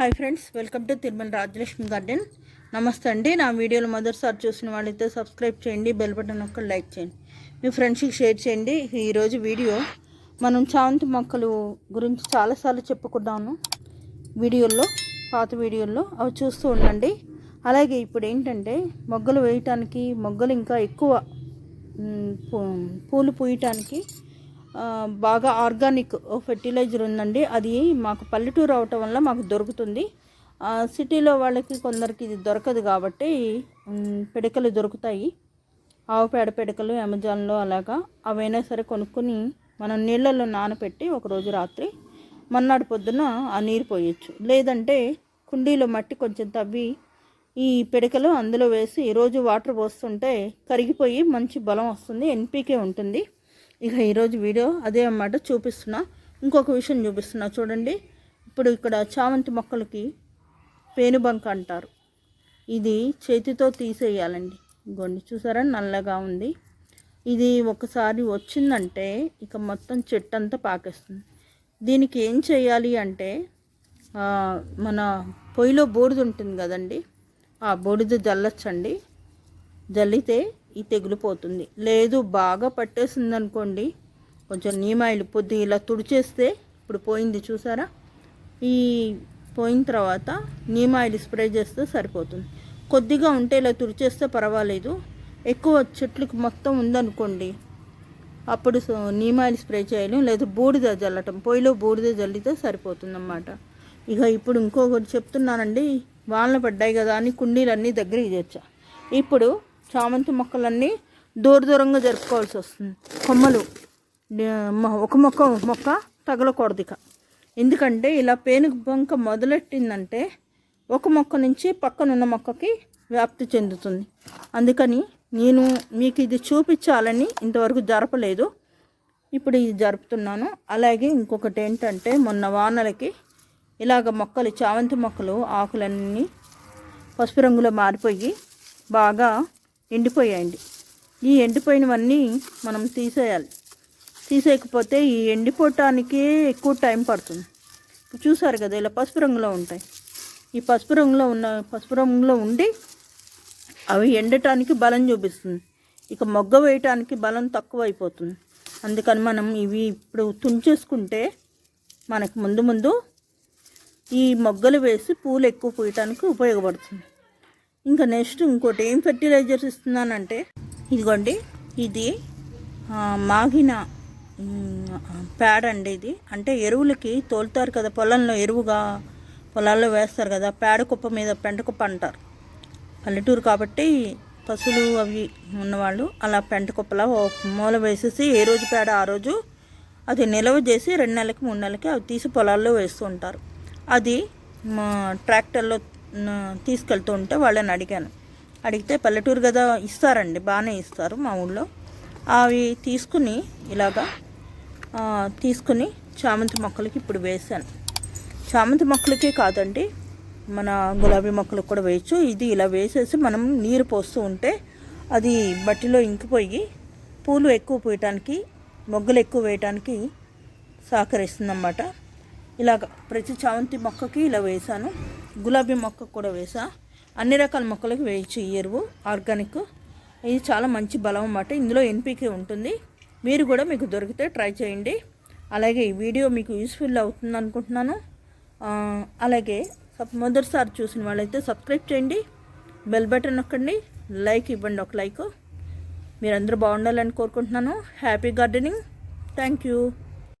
Hi friends welcome to Tirumala Rajalakshmi garden. నమస్తే అండి. నా వీడియోలు మొదటిసారి చూసిన వాళ్ళైతే సబ్స్క్రైబ్ చేయండి బెల్ బటన్ ఒక్క లైక్ చేయండి. మీ ఫ్రెండ్స్కి షేర్ చేయండి. ఈరోజు వీడియో మనం చామంతి మొక్కలు గురించి చాలాసార్లు చెప్పుకున్నాను వీడియోల్లో పాత వీడియోల్లో. అవి చూస్తూ ఉండండి. అలాగే ఇప్పుడు ఏంటంటే మొగ్గలు వేయటానికి మొగ్గలు ఇంకా ఎక్కువ పూ- పూలు పూయటానికి బాగా ఆర్గానిక్ ఫెర్టిలైజర్ ఉందండి. అది మాకు పల్లెటూరు అవటం వల్ల మాకు దొరుకుతుంది. సిటీలో వాళ్ళకి కొందరికి ఇది దొరకదు కాబట్టి పిడకలు దొరుకుతాయి. ఆవు పేడ పిడకలు అమెజాన్లో అలాగా అవైనా సరే కొనుక్కొని మనం నీళ్ళల్లో నానబెట్టి ఒకరోజు రాత్రి మన్నాడు పొద్దున ఆ నీరు పోయొచ్చు. లేదంటే కుండీలో మట్టి కొంచెం తవ్వి ఈ పిడకలు అందులో వేసి రోజు వాటర్ పోస్తుంటే కరిగిపోయి మంచి బలం వస్తుంది ఎన్పీకే ఉంటుంది. ఇక ఈరోజు వీడియో అదే అన్నమాట చూపిస్తున్నా. ఇంకొక విషయం చూపిస్తున్నా. చూడండి. ఇప్పుడు ఇక్కడ చామంతి మొక్కలకి పేనుబంక అంటారు. ఇది చేతితో తీసేయాలండి. గొండి చూసారా? నల్లగా ఉంది. ఇది ఒకసారి వచ్చిందంటే ఇక మొత్తం చెట్టు అంతా పాకేస్తుంది. దీనికి ఏం చేయాలి అంటే మన పొయ్యిలో బూడిద ఉంటుంది కదండి. ఆ బూడిద జల్లచ్చండి. జల్లితే ఈ తెగులు పోతుంది లేదు బాగా పట్టేసింది అనుకోండి కొంచెం నీమాయిలు పొద్దు ఇలా తుడిచేస్తే ఇప్పుడు పోయింది చూసారా? ఈ పోయిన తర్వాత నీమాయిల్ స్ప్రే చేస్తే సరిపోతుంది. కొద్దిగా ఉంటే ఇలా తుడిచేస్తే పర్వాలేదు. ఎక్కువ చెట్లకు మొత్తం ఉందనుకోండి అప్పుడు సో- నీమాయిల్ స్ప్రే చేయడం లేదా బూడిద జల్లటం పొయ్యిలో బూడిద జల్లితే సరిపోతుందన్నమాట. ఇక ఇప్పుడు ఇంకొకటి చెప్తున్నానండి వానలు పడ్డాయి కదా అని కుండీలన్నీ దగ్గరికి తెచ్చా. ఇప్పుడు చామంతి మొక్కలన్నీ దూర దూరంగా జరుపుకోవాల్సి వస్తుంది. కొమ్మలు ఒక మొక్క మొక్క తగలకూడదు ఇక. ఎందుకంటే ఇలా పేను బంక మొదలెట్టిందంటే ఒక మొక్క నుంచి పక్కనున్న మొక్కకి వ్యాప్తి చెందుతుంది. అందుకని నేను మీకు ఇది చూపించాలని ఇంతవరకు జరపలేదు. ఇప్పుడు ఇది జరుపుతున్నాను. అలాగే ఇంకొకటి ఏంటంటే మొన్న వానలకి ఇలాగ మొక్కలు చామంతి మొక్కలు ఆకులన్నీ పసుపు రంగులో మారిపోయి బాగా ఎండిపోయాయండి. ఈ ఎండిపోయినవన్నీ మనం తీసేయాలి. తీసేయకపోతే ఈ ఎండిపోవటానికే ఎక్కువ టైం పడుతుంది. చూసారు కదా ఇలా పసుపు రంగులో ఉంటాయి. ఈ పసుపు రంగులో ఉన్న పసుపు రంగులో ఉండి అవి ఎండటానికి బలం చూపిస్తుంది. ఇక మొగ్గ వేయటానికి బలం తక్కువ అయిపోతుంది అందుకని మనం ఇవి ఇప్పుడు తుంచేసుకుంటే మనకు ముందు ముందు ఈ మొగ్గలు వేసి పూలు ఎక్కువ పూయటానికి ఉపయోగపడుతుంది. ఇంకా నెక్స్ట్ ఇంకోటి ఏం ఫెర్టిలైజర్స్ ఇస్తున్నానంటే ఇదిగోండి ఇది మాగిన ప్యాడ్ పేడ అండి ఇది. అంటే ఎరువులకి తోలుతారు కదా పొలంలో ఎరువుగా పొలాల్లో వేస్తారు కదా పేడ కుప్ప మీద పెంట కుప్ప అంటారు. పల్లెటూరు కాబట్టి పశువులు అవి ఉన్నవాళ్ళు అలా పెంట కుప్పలా మూల వేసేసి ఏ రోజు పేడ ఆ రోజు అది నిల్వ చేసి రెండు నెలలకి మూడు నెలలకి అవి తీసి పొలాల్లో వేస్తూ ఉంటారు. అది మా ట్రాక్టర్లో తీసుకెళ్తూ ఉంటే వాళ్ళని అడిగాను. అడిగితే పల్లెటూరు కదా ఇస్తారండి బాగానే ఇస్తారు మా ఊళ్ళో. అవి తీసుకుని ఇలాగా తీసుకుని చామంతి మొక్కలకి ఇప్పుడు వేసాను చామంతి మొక్కలకే కాదండి మన గులాబీ మొక్కలకు కూడా వేయచ్చు. ఇది ఇలా వేసేసి మనం నీరు పోస్తూ ఉంటే అది బట్టిలో ఇంకిపోయి పూలు ఎక్కువ పూయటానికి మొగ్గలు ఎక్కువ వేయటానికి సహకరిస్తుందన్నమాట. ఇలాగ ప్రతి చామంతి మొక్కకి ఇలా వేసాను గులాబీ మొక్క కూడా వేసా. అన్ని రకాల మొక్కలకు వేయచ్చు ఈ ఎరువు ఆర్గానిక్. ఇది చాలా మంచి బలం అన్నమాట. ఇందులో ఎన్పికే ఉంటుంది. మీరు కూడా మీకు దొరికితే ట్రై చేయండి. అలాగే ఈ వీడియో మీకు యూస్ఫుల్ అవుతుంది అనుకుంటున్నాను. అలాగే మొదటిసారి చూసిన వాళ్ళైతే సబ్స్క్రైబ్ చేయండి. బెల్ బటన్ నొక్కండి. లైక్ ఇవ్వండి ఒక లైక్. మీరందరూ బాగుండాలని కోరుకుంటున్నాను. Happy gardening. Thank you.